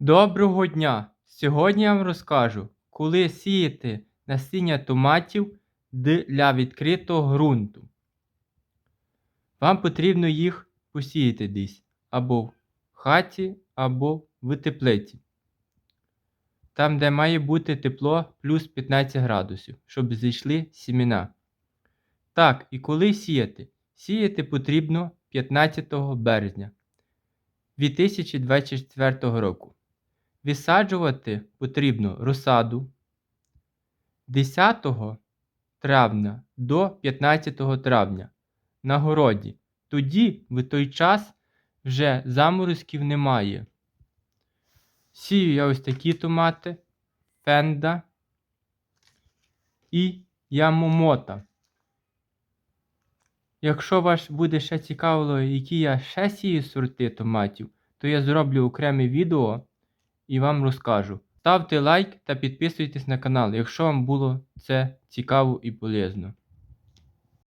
Доброго дня! Сьогодні я вам розкажу, коли сіяти насіння томатів для відкритого ґрунту. Вам потрібно їх посіяти десь або в хаті, або в теплиці. Там, де має бути тепло плюс 15 градусів, щоб зійшли сімена. Так, і коли сіяти? Сіяти потрібно 15 березня 2024 року. Висаджувати потрібно розсаду 10 травня до 15 травня на городі. Тоді в той час вже заморозків немає. Сію я ось такі томати, фенда і ямомота. Якщо вас буде ще цікавило, які я ще сію сорти томатів, то я зроблю окреме відео і вам розкажу. Ставте лайк та підписуйтесь на канал, якщо вам було це цікаво і полезно.